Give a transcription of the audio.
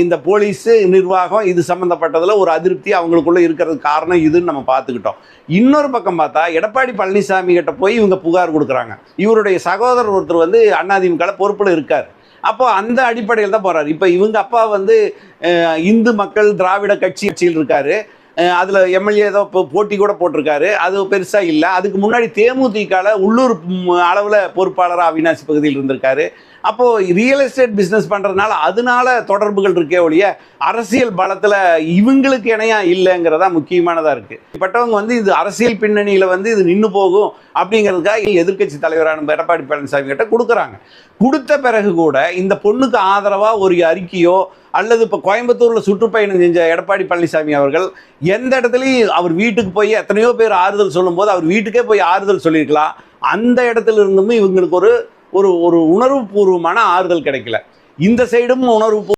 இந்த போலீஸு நிர்வாகம் இது சம்மந்தப்பட்டதில் ஒரு அதிருப்தி அவங்களுக்குள்ளே இருக்கிறதுக்கு காரணம் இதுன்னு நம்ம பார்த்துக்கிட்டோம். இன்னொரு பக்கம் பார்த்தா எடப்பாடி பழனிசாமி கிட்ட போய் இவங்க புகார் கொடுக்குறாங்க. இவருடைய சகோதரர் ஒருத்தர் வந்து அதிமுக பொறுப்பில் இருக்கார். அப்போ அந்த அடிப்படையில் தான் போகிறார் இப்போ இவங்க அப்பா வந்து இந்து மக்கள் திராவிட கட்சி கட்சியில் இருக்காரு. அதில் எம்எல்ஏ ஏதோ இப்போ போட்டி கூட போட்டிருக்காரு. அது பெருசாக இல்லை. அதுக்கு முன்னாடி தேமுதிகல உள்ளூர் அளவில் பொறுப்பாளராக அவினாசி பகுதியில் இருந்திருக்காரு. அப்போது ரியல் எஸ்டேட் பிஸ்னஸ் பண்றதுனால அதனால தொடர்புகள் இருக்கே ஒழிய அரசியல் பலத்தில் இவங்களுக்கு இணையா இல்லைங்கிறதா முக்கியமானதாக இருக்குது பட்டவங்க வந்து இது அரசியல் பின்னணியில் வந்து இது நின்று போகும் அப்படிங்கிறதுக்காக எதிர்க்கட்சி தலைவரான எடப்பாடி பழனிசாமி கிட்ட கொடுக்குறாங்க. கொடுத்த பிறகு கூட இந்த பொண்ணுக்கு ஆதரவாக ஒரு அறிக்கையோ அல்லது இப்போ கோயம்புத்தூரில் சுற்றுப்பயணம் செஞ்ச எடப்பாடி பழனிசாமி அவர்கள் எந்த இடத்துலையும் அவர் வீட்டுக்கு போய் எத்தனையோ பேர் ஆறுதல் சொல்லும்போது அவர் வீட்டுக்கே போய் ஆறுதல் சொல்லியிருக்கலாம். அந்த இடத்துல இருந்தும் இவங்களுக்கு ஒரு ஒரு ஒரு உணர்வுபூர்வமான ஆறுதல் கிடைக்கல. இந்த சைடும் உணர்வு